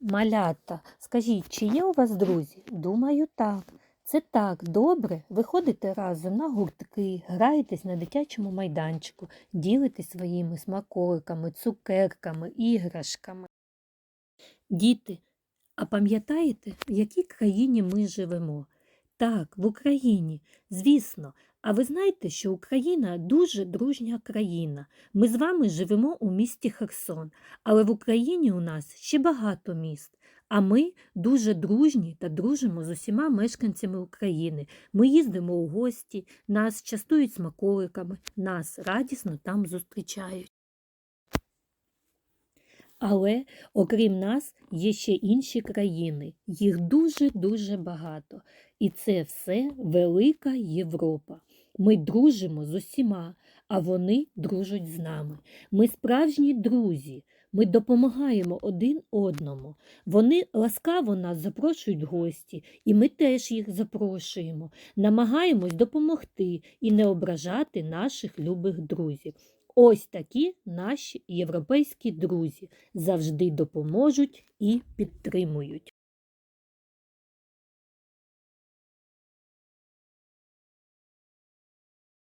Малята, скажіть, чи є у вас друзі? Думаю, так. Це так добре. Ви ходите разом на гуртки, граєтесь на дитячому майданчику, ділитесь своїми смаколиками, цукерками, іграшками. Діти, а пам'ятаєте, в якій країні ми живемо? Так, в Україні, звісно. А ви знаєте, що Україна дуже дружня країна. Ми з вами живемо у місті Херсон, але в Україні у нас ще багато міст. А ми дуже дружні та дружимо з усіма мешканцями України. Ми їздимо у гості, нас частують смаколиками, нас радісно там зустрічають. Але окрім нас є ще інші країни. Їх дуже-дуже багато. І це все велика Європа. Ми дружимо з усіма, а вони дружать з нами. Ми справжні друзі. Ми допомагаємо один одному. Вони ласкаво нас запрошують гості, і ми теж їх запрошуємо. Намагаємось допомогти і не ображати наших любих друзів. Ось такі наші європейські друзі завжди допоможуть і підтримують.